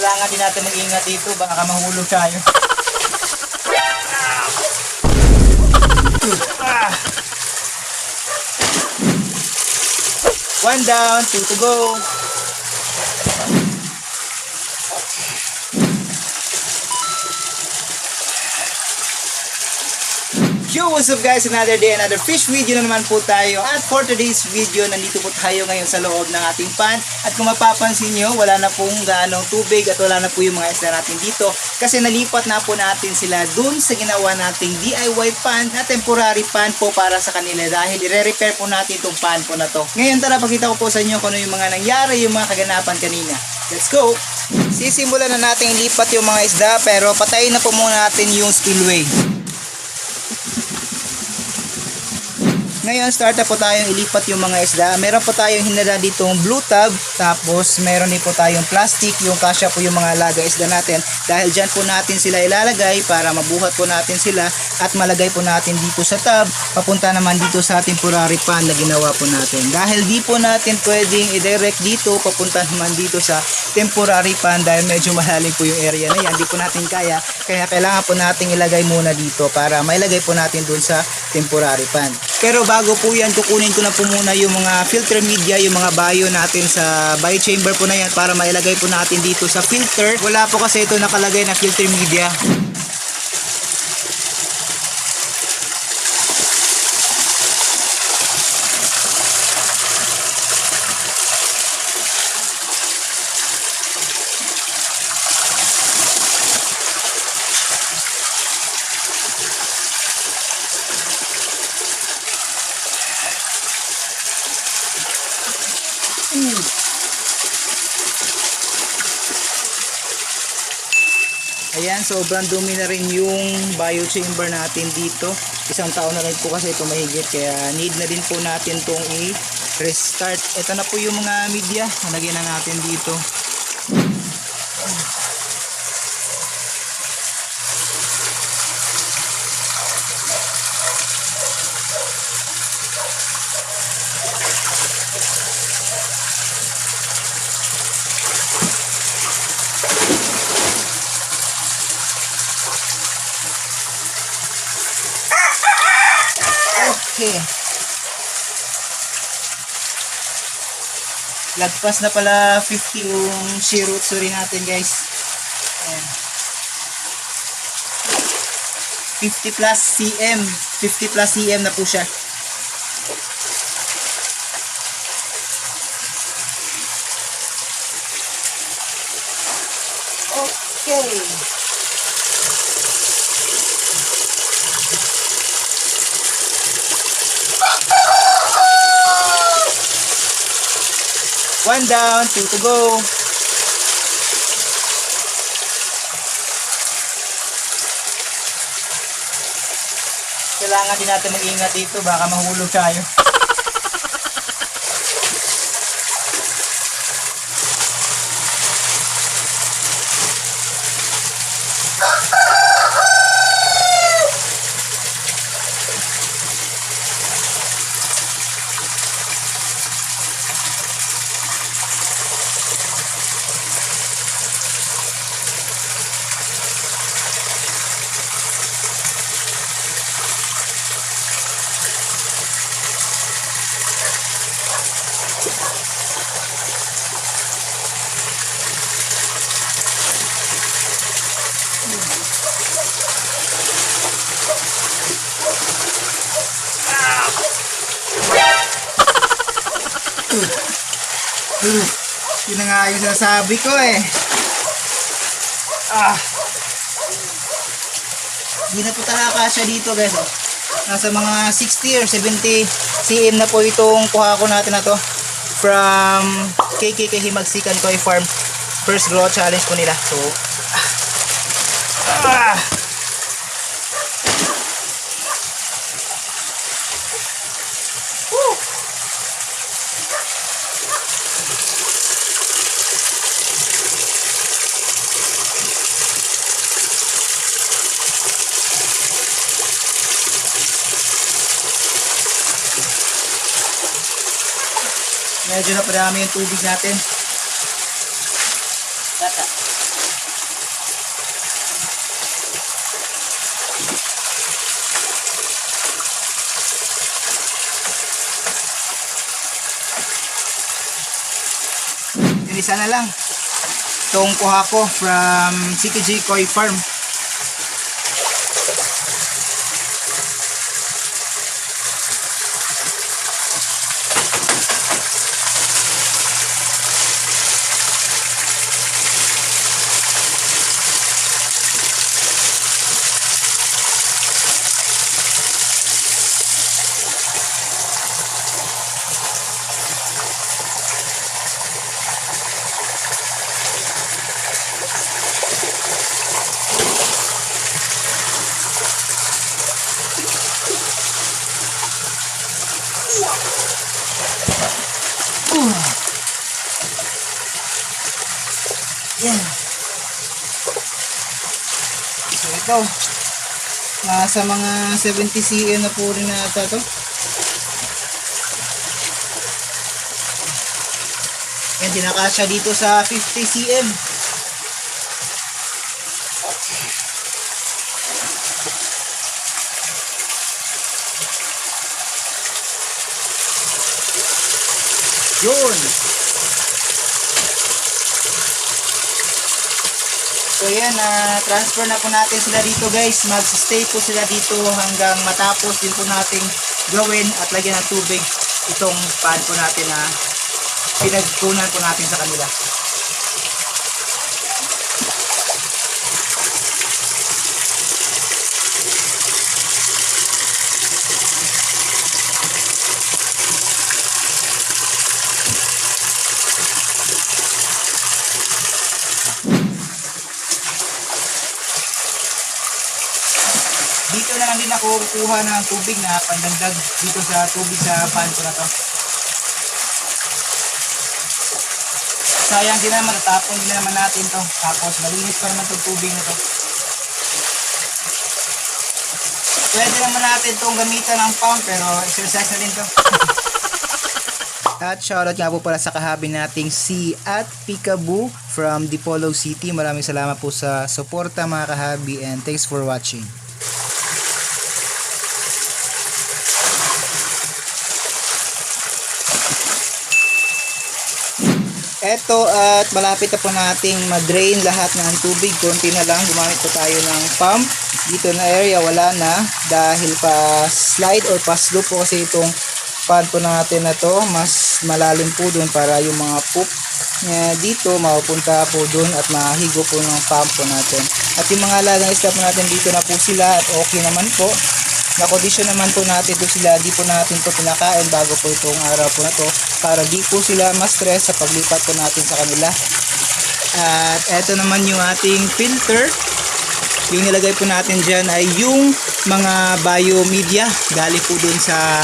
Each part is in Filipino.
Kailangan din natin mag-ingat dito, baka mahulog tayo. One down, two to go. Yo, what's up guys? Another day, another fish video na naman po tayo. At for today's video, nandito po tayo ngayon sa loob ng ating pan. At kung mapapansin nyo, wala na pong ganong tubig at wala na po yung mga isda natin dito. Kasi nalipat na po natin sila dun sa ginawa nating DIY pan na temporary pan po para sa kanila. Dahil i-repair po natin itong pan po na to. Ngayon tara, pakita ko po sa inyo kung ano yung mga nangyari, yung mga kaganapan kanina. Let's go! Sisimulan na natin ilipat yung mga isda pero patayin na po muna natin yung spillway. Ngayon, start na po tayong ilipat yung mga isda. Meron po tayong hinala ditong blue tub. Tapos, meron din po tayong plastic. Yung kasya po yung mga laga isda natin. Dahil dyan po natin sila ilalagay para mabuhat po natin sila. At malagay po natin dito sa tub. Papunta naman dito sa temporary pan na ginawa po natin. Dahil di po natin pwedeng i-direct dito. Papunta naman dito sa temporary pan. Dahil medyo malalim po yung area na yan. Di po natin kaya. Kaya kailangan po natin ilagay muna dito. Para mailagay po natin dun sa temporary pan. Pero bago po yan, kukunin ko na po muna yung mga filter media, yung mga bio natin sa bio chamber po na yan para mailagay po natin dito sa filter. Wala po kasi ito nakalagay na filter media. Ayan, sobrang dumi na rin yung bio chamber natin dito. Isang taon na rin po kasi ito mahigit kaya need na din po natin tong i-restart. Ito na po yung mga media. Nalagyan na natin dito. Okay. Lagpas na pala 50 yung shirutsuri natin guys. Ayan. 50 plus cm. 50 plus cm na po siya. Okay. One down, two to go. Kailangan din natin mag-ingat dito, baka mahulog tayo. Yun na nga yung sinasabi ko eh. Ah. Hindi na po talaga kasya dito guys. Oh. Nasa mga 60 or 70 cm na po itong kuha ko natin na to. From KKK Himagsikan Koi Farm. First grow challenge po nila. So, ah. Medyo na parami yung tubig natin. Tata. Isa na lang. Itong kuha ko from CTG Koi Farm. Yan. So ito, nasa mga 70 cm na po rin na ata to. Yan, dinakasya dito sa 50 cm. Yun. So yan, na transfer na po natin sila dito guys. Mag-stay po sila dito hanggang matapos din po nating gawin at lagyan ng tubig itong pan po natin na pinagkunan po natin sa kanila. Dito na lang din ako kukuha ng tubig na pandagdag dito sa tubig sa pan ko na to. Sayang din naman, tatapon din naman natin to. Tapos malinis pa naman itong tubig na to. Pwede naman natin itong gamitan ng pump pero exercise na din to. At shoutout nga po pala sa kahabi nating si at Peekaboo from Dipolo City. Maraming salamat po sa suporta mga kahabi and thanks for watching. Eto at malapit na po nating ma-drain lahat ng tubig. Konti na lang. Gumamit po tayo ng pump. Dito na area wala na dahil pa slide or pa slope po kasi itong pan po natin na to. Mas malalim po doon para yung mga poop niya dito mapupunta po doon at mahigo po ng pump po natin. At yung mga alagang isda natin dito na po sila at okay naman po na-condition naman po natin to sila, di po natin to pinakain bago po itong araw po na to para di po sila ma-stress sa paglipat po natin sa kanila. At eto naman yung ating filter. Yung nilagay po natin dyan ay yung mga biomedia. Galing po dun sa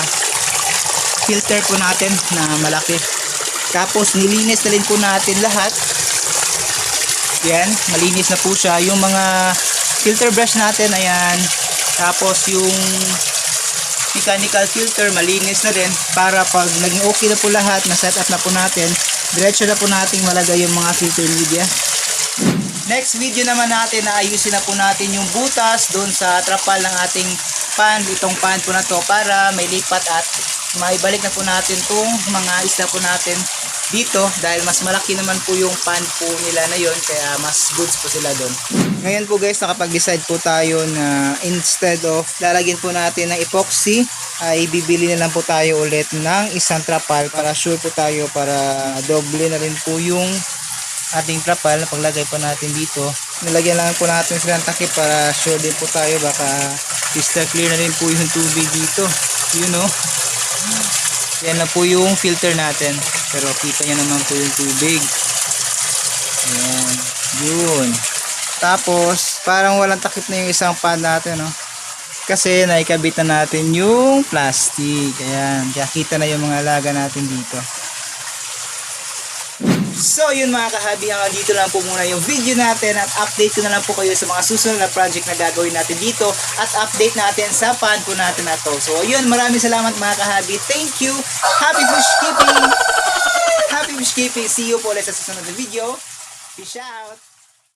filter po natin na malaki. Tapos nilinis na rin po natin lahat. Yan, malinis na po siya. Yung mga filter brush natin, ayan, tapos yung mechanical filter malinis na rin para pag naging okay na po lahat na setup na po natin diretso na po nating malagay yung mga filter media. Next video naman natin na ayusin na po natin yung butas doon sa trapal ng ating pan. Itong pan po na to para may lipat at maibalik na po natin tong mga isda po natin dito dahil mas malaki naman po yung pan po nila na yon kaya mas goods po sila doon ngayon po guys nakapag-decide po tayo na instead of lalagyan po natin ng epoxy ay bibili na lang po tayo ulit ng isang trapal para sure po tayo para doble na rin po yung ating trapal na paglagay po natin dito. Nilagyan lang po natin sila ng takip para sure din po tayo baka crystal clear na rin po yung tubig dito. You know? Yan na po yung filter natin. Pero kita nyo naman po yung tubig. Ayan. Yun tapos parang walang takip na yung isang pan natin no kasi naikabit na natin yung plastic ayan kaya kita na yung mga laga natin dito So yun mga kahabi, hanggang dito lang po muna yung video natin at update ko na lang po kayo sa mga susunod na project na gagawin natin dito at update natin sa pan po natin na to. So yun, maraming salamat mga kahabi. Thank you. Happy fish keeping. Happy fish keeping. See you po ulit sa susunod na video. Peace out.